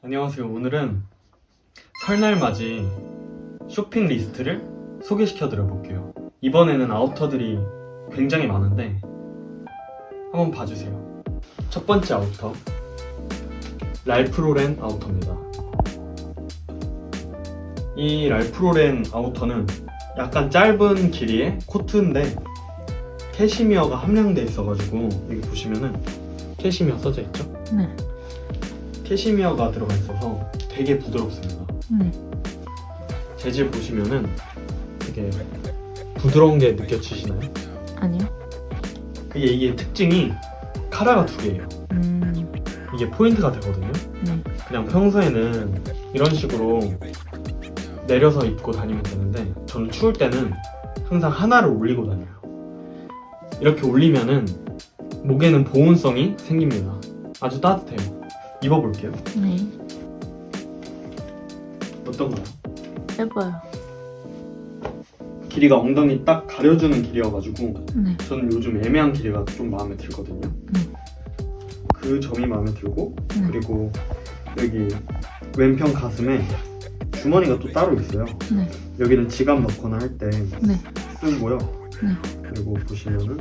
안녕하세요. 오늘은 설날 맞이 쇼핑 리스트를 소개시켜 드려 볼게요. 이번에는 아우터들이 굉장히 많은데 한번 봐주세요. 첫 번째 아우터 랄프로렌 아우터입니다. 이 랄프로렌 아우터는 약간 짧은 길이의 코트인데 캐시미어가 함량돼 있어가지고 여기 보시면은 캐시미어 써져 있죠? 네. 캐시미어가 들어가 있어서 되게 부드럽습니다. 네. 재질 보시면은 되게 부드러운 게 느껴지시나요? 아니요. 이게, 이게 특징이 카라가 두 개예요. 음. 이게 포인트가 되거든요. 네. 그냥 평소에는 이런 식으로 내려서 입고 다니면 되는데 저는 추울 때는 항상 하나를 올리고 다녀요. 이렇게 올리면은 목에는 보온성이 생깁니다. 아주 따뜻해요. 입어볼게요. 네. 어떤가요? 예뻐요. 길이가 엉덩이 딱 가려주는 길이어가지고 네. 저는 요즘 애매한 길이가 좀 마음에 들거든요. 네. 그 점이 마음에 들고 네. 그리고 여기 왼편 가슴에 주머니가 또 따로 있어요. 네. 여기는 지갑 넣거나 할 때 네. 쓰고요. 네. 그리고 보시면은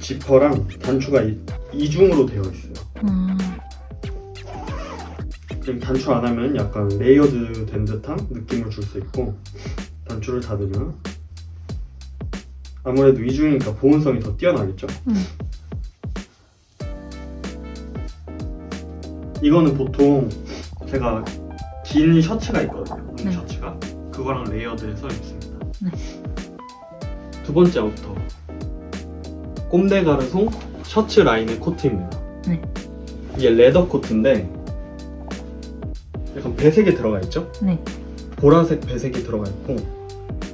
지퍼랑 단추가 이, 이중으로 되어 있어요. 음. 지금 단추 안 하면 약간 레이어드 된 듯한 느낌을 줄 수 있고 단추를 닫으면 아무래도 이중이니까 보온성이 더 뛰어나겠죠? 음. 이거는 보통 제가 긴 셔츠가 있거든요. 롱 네. 셔츠가 그거랑 레이어드해서 입습니다. 네. 두 번째 아우터 꼼데 가르송 셔츠 라인의 코트입니다. 네. 이게 레더 코트인데 약간 배색이 들어가 있죠? 네. 보라색 배색이 들어가 있고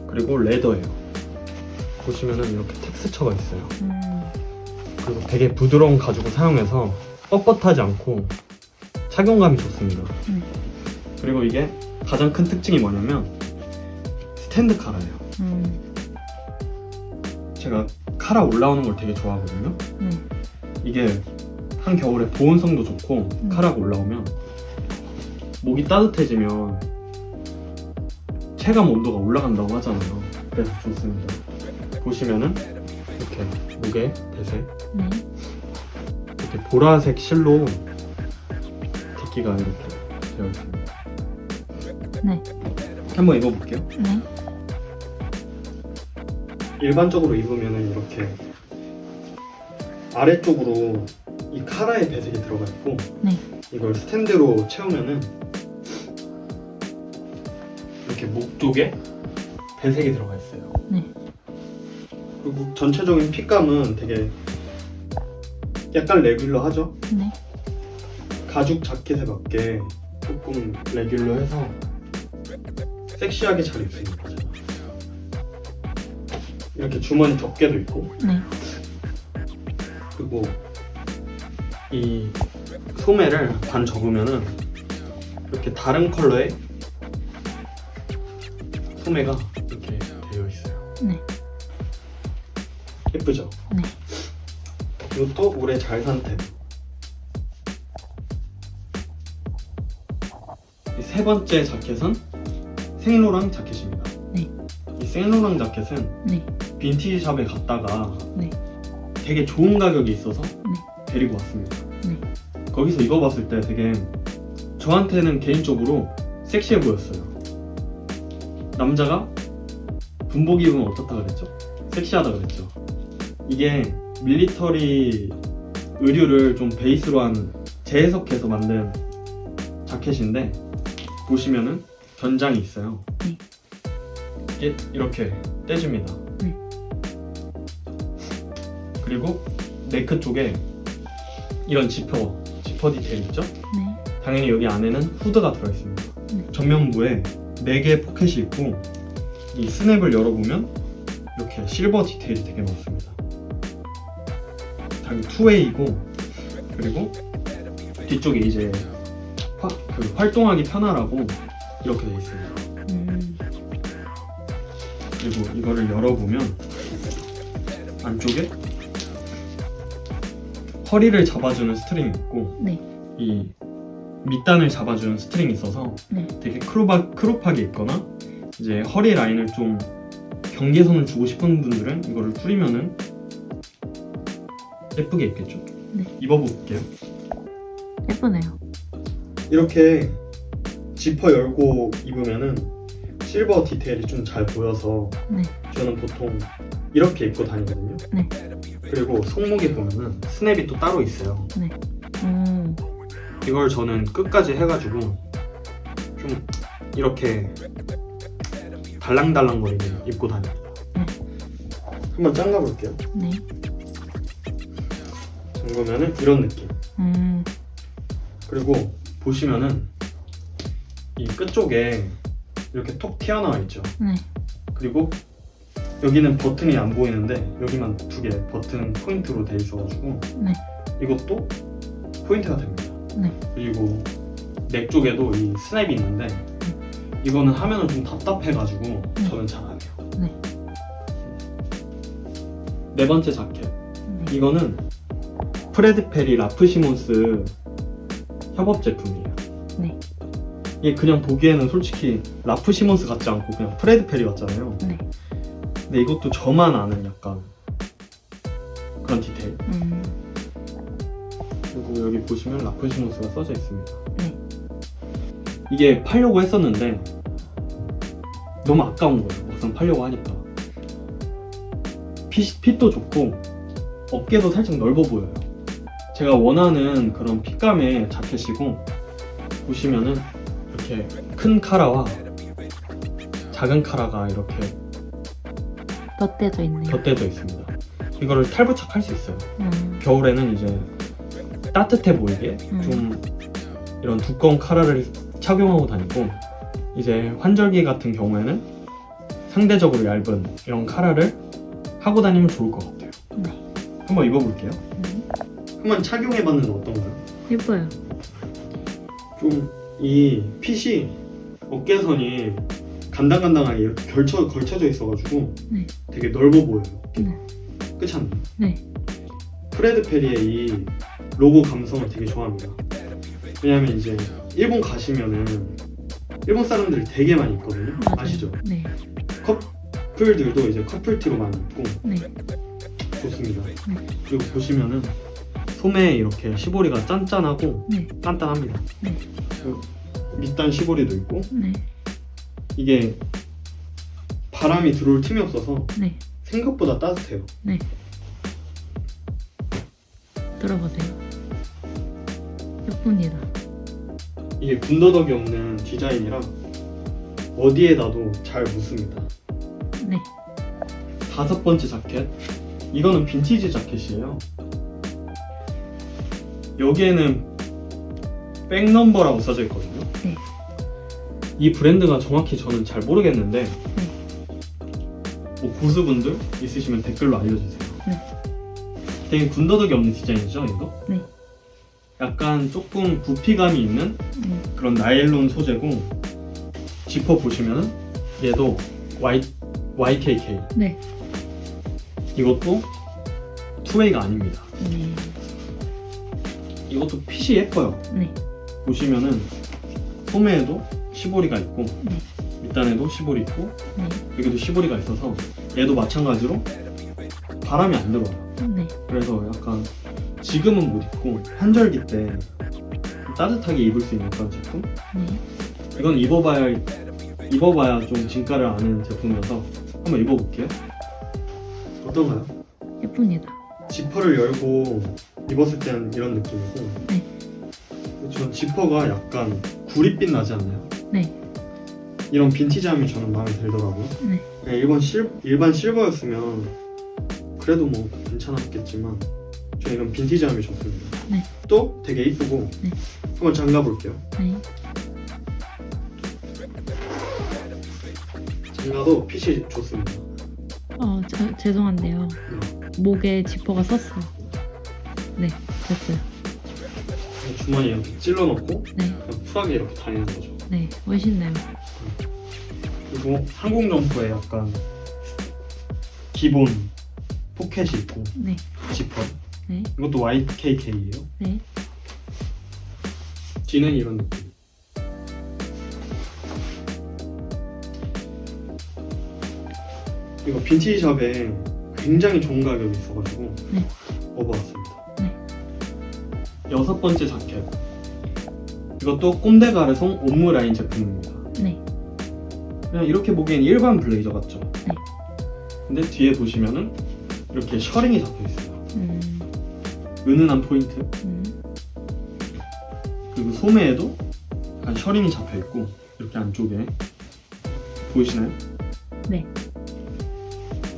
그리고 레더예요. 보시면은 이렇게 텍스처가 있어요. 음. 그리고 되게 부드러운 가죽을 사용해서 뻣뻣하지 않고 착용감이 좋습니다. 음. 그리고 이게 가장 큰 특징이 뭐냐면 스탠드 카라예요. 음. 제가 카라 올라오는 걸 되게 좋아하거든요. 네. 이게 한 겨울에 보온성도 좋고 음. 카라가 올라오면 목이 따뜻해지면 체감 온도가 올라간다고 하잖아요. 그래서 좋습니다. 보시면은 이렇게 목에 배색 네. 이렇게 보라색 실로 뒷기가 이렇게 되어 있습니다. 네. 한번 입어볼게요. 네. 일반적으로 입으면은 이렇게 아래쪽으로 이 카라의 배색이 들어가 있고 네. 이걸 스탠드로 채우면은 이렇게 목 쪽에 배색이 들어가 있어요. 네. 그리고 전체적인 핏감은 되게 약간 레귤러하죠? 네. 가죽 자켓에 맞게 조금 레귤러해서 섹시하게 잘 입습니다. 이렇게 주머니 덮개도 있고 네. 그리고 이 소매를 반 접으면은 이렇게 다른 컬러의 소매가 이렇게 되어 있어요. 네. 예쁘죠? 네. 이것도 올해 잘 산 템. 이 세 번째 자켓은 생로랑 자켓입니다. 네. 이 생로랑 자켓은 네. 빈티지 샵에 갔다가 네. 되게 좋은 가격이 있어서 데리고 왔습니다. 네. 거기서 입어봤을 때 되게 저한테는 개인적으로 섹시해 보였어요. 남자가 군복 입으면 어떻다 그랬죠? 섹시하다 그랬죠. 이게 밀리터리 의류를 좀 베이스로 한 재해석해서 만든 자켓인데 보시면은 견장이 있어요. 네. 이렇게 떼줍니다. 네. 그리고 네크 쪽에 이런 지퍼, 지퍼 디테일 있죠? 네. 당연히 여기 안에는 후드가 들어있습니다. 네. 전면부에 4개의 포켓이 있고 이 스냅을 열어보면 이렇게 실버 디테일이 되게 많습니다. 당연히 투웨이고 그리고 뒤쪽에 이제 화- 그 활동하기 편하라고 이렇게 되어 있습니다. 음. 그리고 이거를 열어보면 안쪽에 허리를 잡아주는 스트링이 있고 네. 이 밑단을 잡아주는 스트링이 있어서 네. 되게 크롭하, 크롭하게 입거나 이제 허리 라인을 좀 경계선을 주고 싶은 분들은 이거를 뿌리면은 예쁘게 입겠죠. 네. 입어볼게요. 예쁘네요. 이렇게 지퍼 열고 입으면은 실버 디테일이 좀 잘 보여서 네. 저는 보통 이렇게 입고 다니거든요. 네. 그리고 손목에 보면은 스냅이 또 따로 있어요. 음. 이걸 저는 끝까지 해가지고 좀 이렇게 달랑달랑거리게 입고 다닙니다. 네. 한번 잠가 볼게요. 네. 잠그면은 이런 느낌. 음. 그리고 보시면은 이 끝쪽에 이렇게 톡 튀어나와 있죠. 네. 그리고 여기는 버튼이 안 보이는데 여기만 두 개 버튼 포인트로 돼 있어가지고 네. 이것도 포인트가 됩니다. 네. 그리고 넥 쪽에도 이 스냅이 있는데 이거는 하면은 좀 답답해가지고 네. 저는 잘 안 해요. 네. 네 번째 자켓 네. 이거는 프레드 페리 라프 시몬스 협업 제품이에요. 네. 이게 그냥 보기에는 솔직히 라프 시몬스 같지 않고 그냥 프레드 페리 같잖아요. 네. 근데 이것도 저만 아는 약간 그런 디테일. 음. 그리고 여기 보시면 라프 시몬스가 써져 있습니다. 네. 이게 팔려고 했었는데 너무 아까운 거예요. 막상 팔려고 하니까. 핏, 핏도 좋고 어깨도 살짝 넓어 보여요. 제가 원하는 그런 핏감의 자켓이고 보시면은 이렇게 큰 카라와 작은 카라가 이렇게 덧대져 있네요. 덧대져 있습니다. 이거를 탈부착할 수 있어요. 음. 겨울에는 이제 따뜻해 보이게 음. 좀 이런 두꺼운 카라를 착용하고 다니고 이제 환절기 같은 경우에는 상대적으로 얇은 이런 카라를 하고 다니면 좋을 것 같아요. 네. 한번 입어볼게요. 음. 한번 착용해봤는데 어떤가요? 예뻐요. 좀 이 핏이 어깨선이 간당간당하게 이렇게 걸쳐, 걸쳐져 있어가지고 네. 되게 넓어 보여요. 네. 그렇지 않나요? 네. 프레드 페리의 이 로고 감성을 되게 좋아합니다. 왜냐면 이제 일본 가시면은 일본 사람들이 되게 많이 입거든요. 맞아요. 아시죠? 네. 커플들도 이제 커플티로 많이 입고 네. 좋습니다. 네. 그리고 보시면은 소매에 이렇게 시보리가 짠짠하고 네. 단단합니다. 네. 그 밑단 시보리도 있고 네. 이게 바람이 들어올 틈이 없어서 네. 생각보다 따뜻해요. 들어보세요. 예쁩니다. 이게 군더더기 없는 디자인이라 어디에 놔도 잘 묻습니다. 네. 다섯 번째 자켓. 이거는 빈티지 자켓이에요. 여기에는 백넘버라고 써져 있거든요. 네. 이 브랜드가 정확히 저는 잘 모르겠는데 뭐 고수분들 있으시면 댓글로 알려주세요. 네. 되게 군더더기 없는 디자인이죠, 이거? 네. 약간 조금 부피감이 있는 음. 그런 나일론 소재고 지퍼 보시면은 얘도 Y, YKK 네. 이것도 투웨이가 아닙니다. 네. 이것도 핏이 예뻐요. 네. 보시면은 소매에도 시보리가 있고 네. 밑단에도 시보리 있고 네. 여기도 시보리가 있어서 얘도 마찬가지로 바람이 안 들어와요. 네. 그래서 약간 지금은 못 입고 한절기 때 따뜻하게 입을 수 있는 그런 제품. 네. 이건 입어봐야 입어봐야 좀 진가를 아는 제품이어서 한번 입어볼게요. 어떤가요? 예쁩니다. 지퍼를 열고 입었을 때는 이런 느낌이고 네. 전 지퍼가 약간 구릿빛 나지 않나요? 네. 이런 빈티지함이 저는 마음에 들더라고요. 네. 그냥 일반 실 일반 실버였으면 그래도 뭐 괜찮았겠지만 저 이런 빈티지함이 좋습니다. 네. 또 되게 이쁘고 네. 한번 잠가 볼게요. 네. 장가도 핏이 좋습니다. 어, 저, 죄송한데요. 목에 지퍼가 썼어요. 네, 됐어요. 주머니에 이렇게 찔러 넣고 네, 그냥 쿨하게 이렇게 다니는 거죠. 네, 멋있네요. 그리고 항공 점퍼에 약간 기본 포켓이 있고 네, 지퍼 네. 이것도 YKK예요. 네. 뒤는 이런 느낌. 이거 빈티지 샵에 굉장히 좋은 가격이 있어가지고 네. 업어왔습니다. 네. 여섯 번째 자켓. 이것도 꼼데 가르송 옴무 라인 제품입니다. 네. 그냥 이렇게 보기엔 일반 블레이저 같죠? 네. 근데 뒤에 보시면은 이렇게 셔링이 잡혀 있어요. 음. 은은한 포인트. 음. 그리고 소매에도 약간 셔링이 잡혀 있고 이렇게 안쪽에 보이시나요? 네.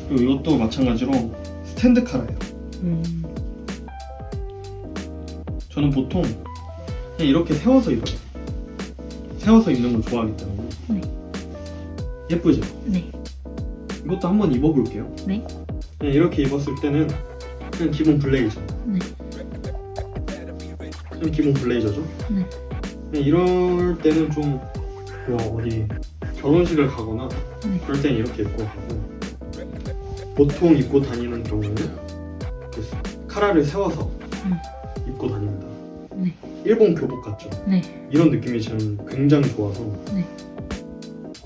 그리고 이것도 마찬가지로 스탠드 카라예요. 음. 저는 보통 그냥 이렇게 세워서 입어요. 세워서 입는 걸 좋아하기 때문에 네. 예쁘죠? 네. 이것도 한번 입어볼게요. 네. 그냥 이렇게 입었을 때는 그냥 기본 블레이저. 네. 그냥 기본 블레이저죠. 네. 그냥 이럴 때는 좀 뭐 어디 결혼식을 가거나 네. 그럴 때는 이렇게 입고 가고 보통 입고 다니는 경우는 그 카라를 세워서 음. 입고 다닙니다. 네. 일본 교복 같죠? 네. 이런 느낌이 저는 굉장히 좋아서 네.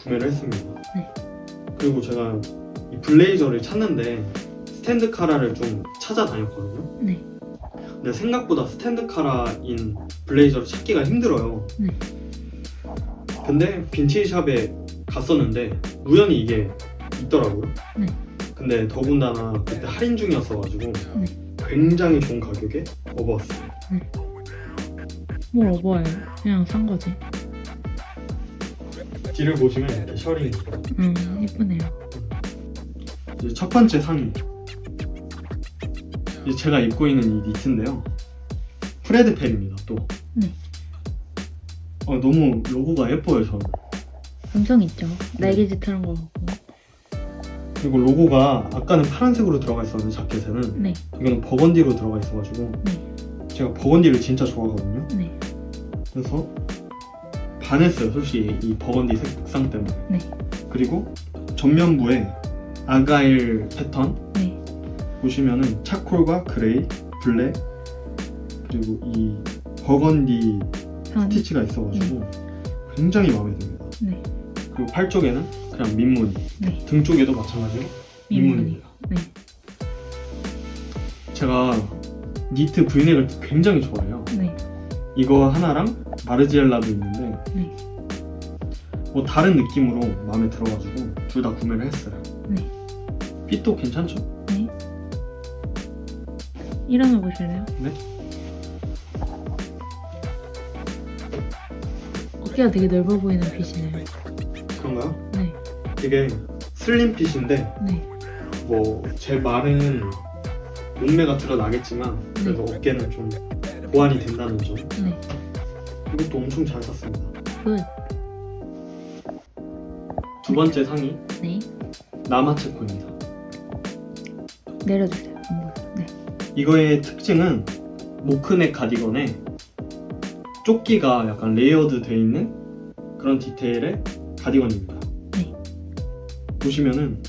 구매를 했습니다. 네. 그리고 제가 이 블레이저를 찾는데 스탠드 카라를 좀 찾아다녔거든요. 네. 근데 생각보다 스탠드 카라인 블레이저를 찾기가 힘들어요. 네. 근데 빈티지 샵에 갔었는데 우연히 이게 있더라고요. 네. 근데 더군다나 그때 할인 중이었어가지고 네. 굉장히 좋은 가격에 업어왔어요. 뭘 업어요? 그냥 산 거지. 뒤를 보시면 이렇게 셔링이 있고 음. 예쁘네요. 이제 첫 번째 상의. 이제 제가 입고 있는 이 니트인데요. 프레드 펠입니다. 또. 네. 어, 너무 로고가 예뻐요 저는. 감성 있죠. 날개짓 하는 거 같고. 그리고 로고가 아까는 파란색으로 들어가 있었는데 자켓에는 네. 이거는 버건디로 들어가 있어가지고 네. 제가 버건디를 진짜 좋아하거든요. 네. 그래서 반했어요 솔직히 이 버건디 색 복상 때문에. 네. 그리고 전면부에 아가일 패턴 네. 보시면은 차콜과 그레이, 블랙 그리고 이 버건디 한. 스티치가 있어가지고 굉장히 마음에 듭니다. 네. 그리고 팔 쪽에는 그냥 민무늬, 네. 등 쪽에도 마찬가지로 민무늬입니다. 네. 제가 니트 브이넥을 굉장히 좋아해요. 네. 이거 하나랑 마르지엘라도 있는데 네. 뭐 다른 느낌으로 마음에 들어가지고 둘 다 구매를 했어요. 네. 핏도 괜찮죠? 네. 일어나 보실래요? 네. 어깨가 되게 넓어 보이는 핏이네요. 그런가요? 네. 이게 슬림 핏인데 네. 뭐 제 말은 몸매가 드러나겠지만 그래도 어깨는 좀 보완이 된다는 점 네. 이것도 엄청 잘 샀습니다 굿. 두 번째 상의 네. 나마체코입니다 내려주세요. 네. 이거의 특징은 모크넥 가디건에 조끼가 약간 레이어드 돼 있는 그런 디테일의 가디건입니다 네. 보시면은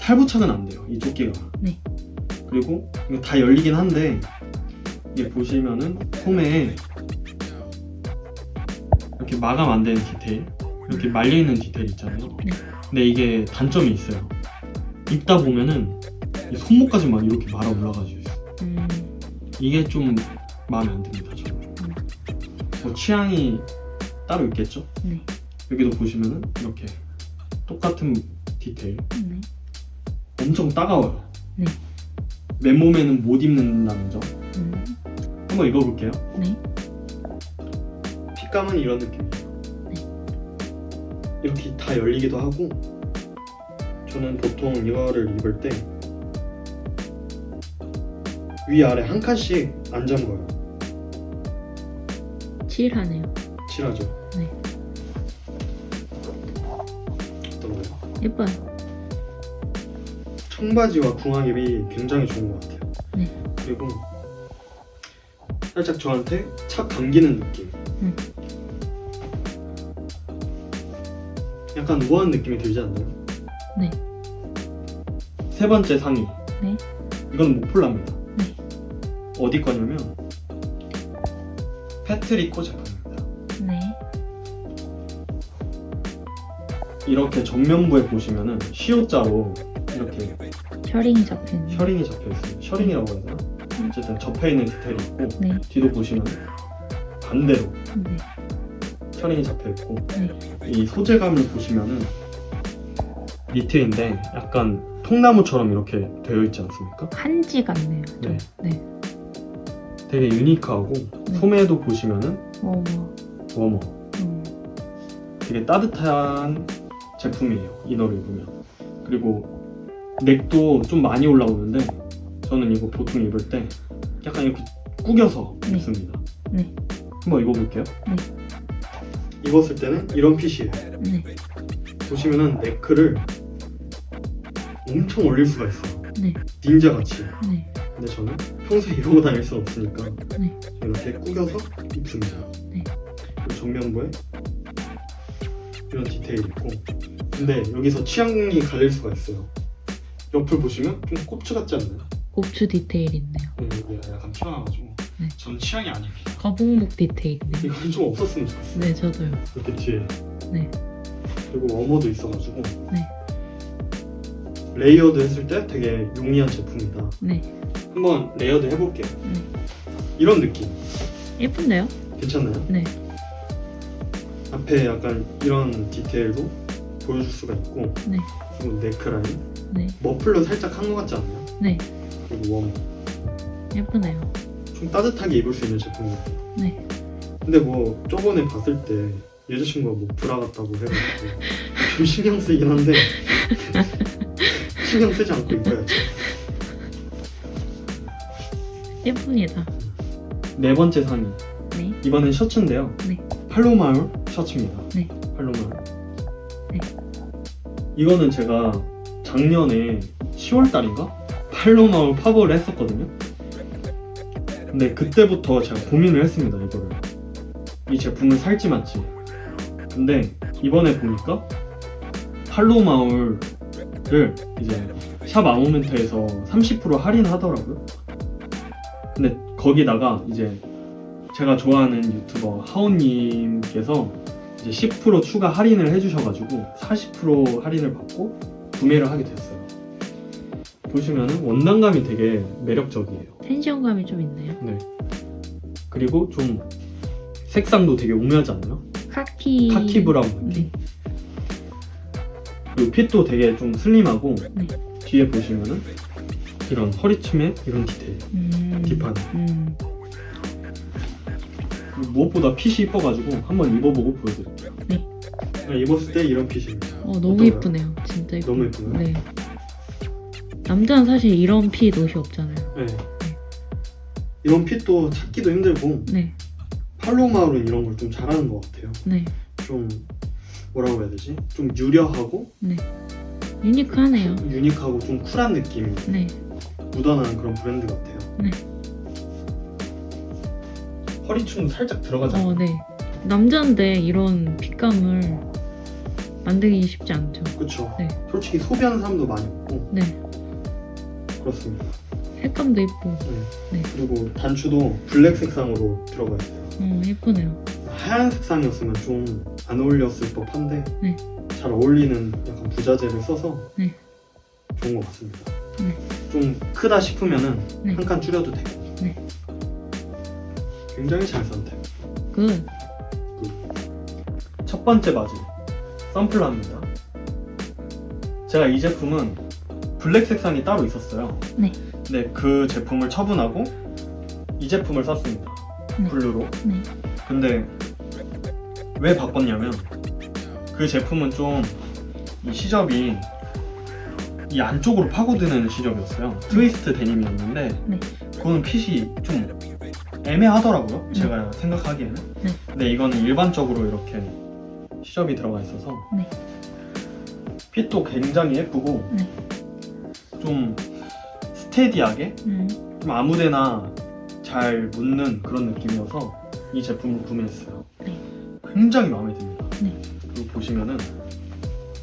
탈부착은 안 돼요 이 조끼가 네. 그리고 이거 다 열리긴 한데 이게 보시면은 소매에 이렇게 마감 안 되는 디테일 이렇게 말려 있는 디테일 있잖아요. 네. 근데 이게 단점이 있어요. 입다 보면은 이 손목까지 막 이렇게 말아 올라가지고 있어요. 음. 이게 좀 마음에 안 듭니다. 저는. 뭐 취향이 따로 있겠죠. 네. 여기도 보시면은 이렇게 똑같은 디테일 네. 엄청 따가워요. 네. 맨몸에는 못 입는다는 점. 음. 한번 입어볼게요. 네. 핏감은 이런 느낌이에요. 이렇게 다 열리기도 하고 저는 보통 이거를 입을 때 위아래 한 칸씩 안 잠궈요. 칠하네요. 칠하죠. 네. 어떤가요? 예뻐요. 청바지와 궁합이 굉장히 좋은 것 같아요. 네. 그리고 살짝 저한테 착 감기는 느낌. 음. 약간 우아한 느낌이 들지 않나요? 네. 세 번째 상의. 네. 이건 목폴라입니다. 네. 어디 거냐면 패트리코 제품입니다. 네. 이렇게 정면부에 보시면은 시옷자로 이렇게 셔링이 잡힌. 셔링이 잡혀 있어요. 셔링이라고 해야 되나? 어쨌든 접혀 있는 디테일이 있고 네. 뒤도 보시면 반대로 네. 셔링이 잡혀 있고 네. 이 소재감을 보시면은 니트인데 약간 통나무처럼 이렇게 되어 있지 않습니까? 한지 같네요. 좀. 네. 네. 되게 유니크하고 소매도 보시면은 어머. 워머 음. 되게 따뜻한 제품이에요 이너를 입으면 그리고 넥도 좀 많이 올라오는데 저는 이거 보통 입을 때 약간 이렇게 구겨서 네. 입습니다 네. 한번 입어볼게요 네. 입었을 때는 이런 핏이에요 네. 보시면은 네크를 엄청 올릴 수가 있어요 네. 닌자 같이 네. 근데 저는 평소에 이러고 다닐 수 없으니까 네. 이렇게 꾸겨서 입습니다. 네. 그리고 정면부에 이런 디테일이 있고 근데 여기서 취향이 갈릴 수가 있어요. 옆을 보시면 좀 꼽추 같지 않나요? 곱추 디테일 있네요. 네, 여기가 약간 튀어나와가지고 네. 저는 취향이 아닙니다. 거북목 디테일 있네요. 이건 좀 없었으면 좋겠어요. 네, 저도요. 이렇게 뒤에 네. 그리고 워머도 있어가지고 네. 레이어드 했을 때 되게 용이한 제품이다. 네. 한번 레이어드 해볼게요. 네. 이런 느낌 예쁜데요? 괜찮나요? 네. 앞에 약간 이런 디테일도 보여줄 수가 있고 네. 그리고 네크라인 네. 머플러 살짝 한 것 같지 않나요? 네. 그리고 웜. 예쁘네요. 좀 따뜻하게 입을 수 있는 제품이에요. 네. 근데 뭐 저번에 봤을 때 여자친구가 뭐 브라 같다고 해가지고 좀 신경 쓰이긴 한데 신경 쓰지 않고 입어야지. 예쁩니다. 네 번째 상의. 네. 이번엔 셔츠인데요. 네. 팔로마울 셔츠입니다. 네. 팔로마울. 네. 이거는 제가 작년에 10월 달인가 팔로마울 팝업을 했었거든요. 근데 그때부터 제가 고민을 했습니다. 이거를 이 제품을 살지 말지. 근데 이번에 보니까 팔로마울을 이제 샵 아모멘트에서 30% 할인하더라고요. 근데 거기다가 이제 제가 좋아하는 유튜버 하오님께서 이제 10% 추가 할인을 해주셔가지고 40% 할인을 받고 구매를 하게 됐어요. 보시면은 원단감이 되게 매력적이에요. 텐션감이 좀 있네요. 네. 그리고 좀 색상도 되게 오묘하지 않나요? 카키. 카키 브라운 느낌. 네. 그리고 핏도 되게 좀 슬림하고 네. 뒤에 보시면은 이런 허리춤에 이런 디테일, 음. 뒷판. 음. 무엇보다 핏이 이뻐가지고 한번 입어보고 보여드릴게요. 네. 그냥 입었을 때 이런 핏입니다. 어, 너무? 예쁘네요. 진짜 예쁘 너무 예쁘나요? 네. 남자는 사실 이런 핏 옷이 없잖아요. 네. 이런 핏도 찾기도 힘들고 네. 팔로마울은 이런 걸 좀 잘하는 것 같아요. 네. 좀 뭐라고 해야 되지? 좀 유려하고 유니크하네요. 유니크하고 좀 쿨한 느낌이 네. 묻어나는 그런 브랜드 같아요. 네. 허리춤도 살짝 들어가잖아요. 어, 네. 남자인데 이런 핏감을 만들기 쉽지 않죠. 그렇죠. 네. 솔직히 소비하는 사람도 많이 있고 네. 그렇습니다. 색감도 예쁘고. 네. 그리고 단추도 블랙 색상으로 들어가 있어요. 어, 예쁘네요. 하얀 색상이었으면 좀 안 어울렸을 법한데 네. 잘 어울리는 약간 부자재를 써서 네. 좋은 것 같습니다. 네. 좀 크다 싶으면은 네. 한 칸 줄여도 되고 네. 굉장히 잘 선택. 굿. 첫 번째 바지 선플라입니다. 제가 이 제품은 블랙 색상이 따로 있었어요. 네. 근데 그 제품을 처분하고 이 제품을 샀습니다. 네. 블루로. 네. 근데 왜 바꿨냐면 그 제품은 좀 이 시접이 이 안쪽으로 파고드는 시접이었어요. 트위스트 데님이었는데 네. 그거는 핏이 좀 애매하더라고요. 제가 생각하기에는. 네. 근데 이거는 일반적으로 이렇게 시접이 들어가 있어서 네. 핏도 굉장히 예쁘고 네. 좀 스테디하게 음. 좀 아무데나 잘 묻는 그런 느낌이어서 이 제품을 구매했어요. 네. 굉장히 마음에 듭니다. 네. 그리고 보시면은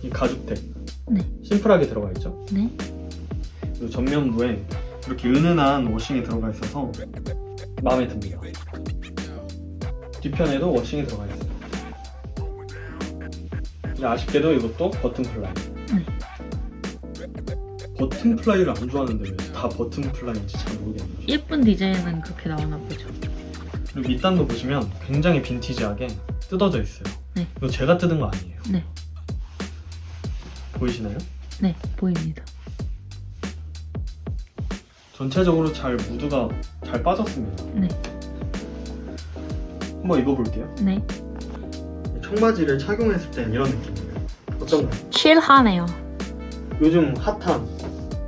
이 가죽택 네. 심플하게 들어가 있죠. 네. 그리고 전면부에 이렇게 은은한 워싱이 들어가 있어서 마음에 듭니다. 뒤편에도 워싱이 들어가 있어요. 근데 아쉽게도 이것도 버튼 플라이. 네. 버튼 플라이를 안 좋아하는데 왜 다 버튼 플라이인지 잘 모르겠네요. 예쁜 디자인은 그렇게 나오나 보죠. 그리고 밑단도 보시면 굉장히 빈티지하게 뜯어져 있어요. 네. 이거 제가 뜯은 거 아니에요. 네. 보이시나요? 네, 보입니다. 전체적으로 잘 무드가 잘 빠졌습니다. 네. 한번 입어볼게요. 네. 청바지를 착용했을 땐 이런 느낌이에요. 어떤가요? 칠하네요. 요즘 핫한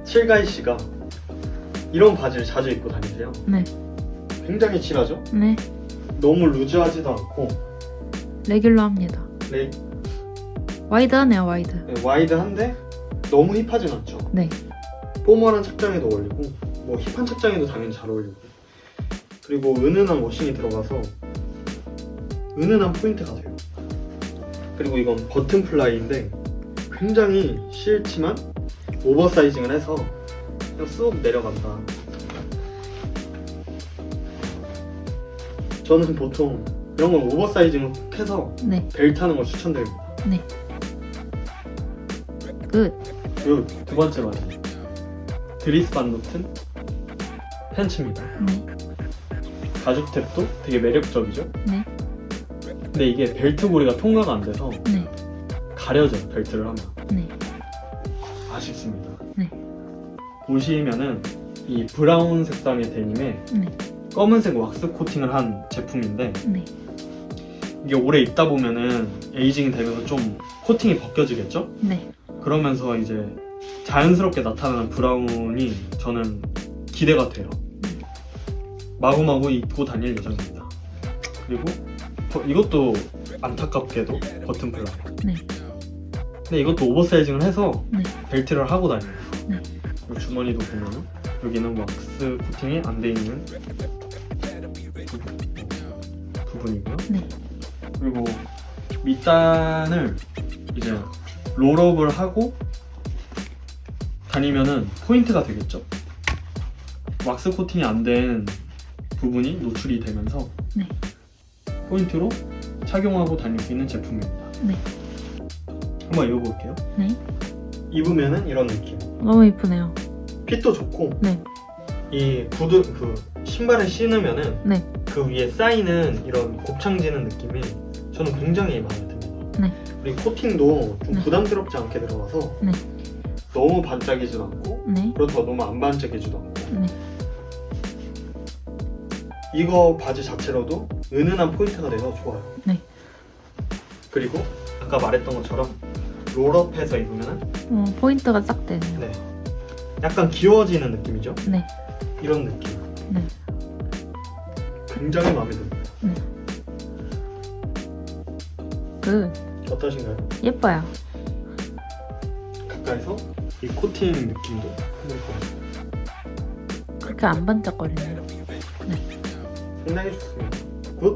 칠가이 씨가 이런 바지를 자주 입고 다니세요. 네. 굉장히 칠하죠? 네. 너무 루즈하지도 않고 레귤러 합니다. 레, 와이드하네요, 와이드. 네, 와이드한데 너무 힙하진 않죠. 네. 포멀한 착장에도 어울리고 뭐 힙한 착장에도 당연히 잘 어울리고 그리고 은은한 워싱이 들어가서 은은한 포인트가 돼요. 그리고 이건 버튼 플라이인데 굉장히 싫지만 오버사이징을 해서 그냥 쑥 내려간다. 저는 보통 이런 건 오버사이징을 꼭 해서 네. 벨트 하는 걸 추천드립니다. 끝. 그리고 두 번째 바지 드리스 반 노튼 팬츠입니다. 네. 가죽 탭도 되게 매력적이죠? 네. 근데 이게 벨트 고리가 통과가 안 돼서 네. 가려져요 벨트를 하면 보시면은 이 브라운 색상의 데님에 네. 검은색 왁스 코팅을 한 제품인데 네. 이게 오래 입다 보면은 에이징이 되면서 좀 코팅이 벗겨지겠죠? 네. 그러면서 이제 자연스럽게 나타나는 브라운이 저는 기대가 돼요. 마구마구 입고 다닐 예정입니다. 그리고 버- 이것도 안타깝게도 버튼 플라이. 네. 근데 이것도 오버사이징을 해서 네. 벨트를 하고 다녀요. 주머니도 보면은 여기는 왁스 코팅이 안 돼 있는 부분, 부분이고요. 네. 그리고 밑단을 이제 롤업을 하고 다니면은 포인트가 되겠죠. 왁스 코팅이 안 된 부분이 노출이 되면서 네. 포인트로 착용하고 다닐 수 있는 제품입니다. 네. 한번 입어볼게요. 네. 입으면은 이런 느낌. 너무 이쁘네요. 핏도 좋고 네. 이 구두 그 신발을 신으면은 네. 그 위에 쌓이는 이런 곱창지는 느낌이 저는 굉장히 마음에 듭니다. 네. 그리고 코팅도 좀 네. 부담스럽지 않게 들어가서 네. 너무 반짝이지도 않고 네. 그렇다고 너무 안 반짝이지도 않고 네. 이거 바지 자체로도 은은한 포인트가 돼서 좋아요. 네. 그리고 아까 말했던 것처럼 롤업해서 입으면 어, 포인트가 싹 되네요. 네. 약간 귀여워지는 느낌이죠. 네. 이런 느낌. 네. 굉장히 마음에 듭니다. 끝. 어떠신가요? 예뻐요. 가까이서 이 코팅 느낌도 한번 보세요. 그렇게 안 반짝거리네요. 상당히 좋습니다. 굿.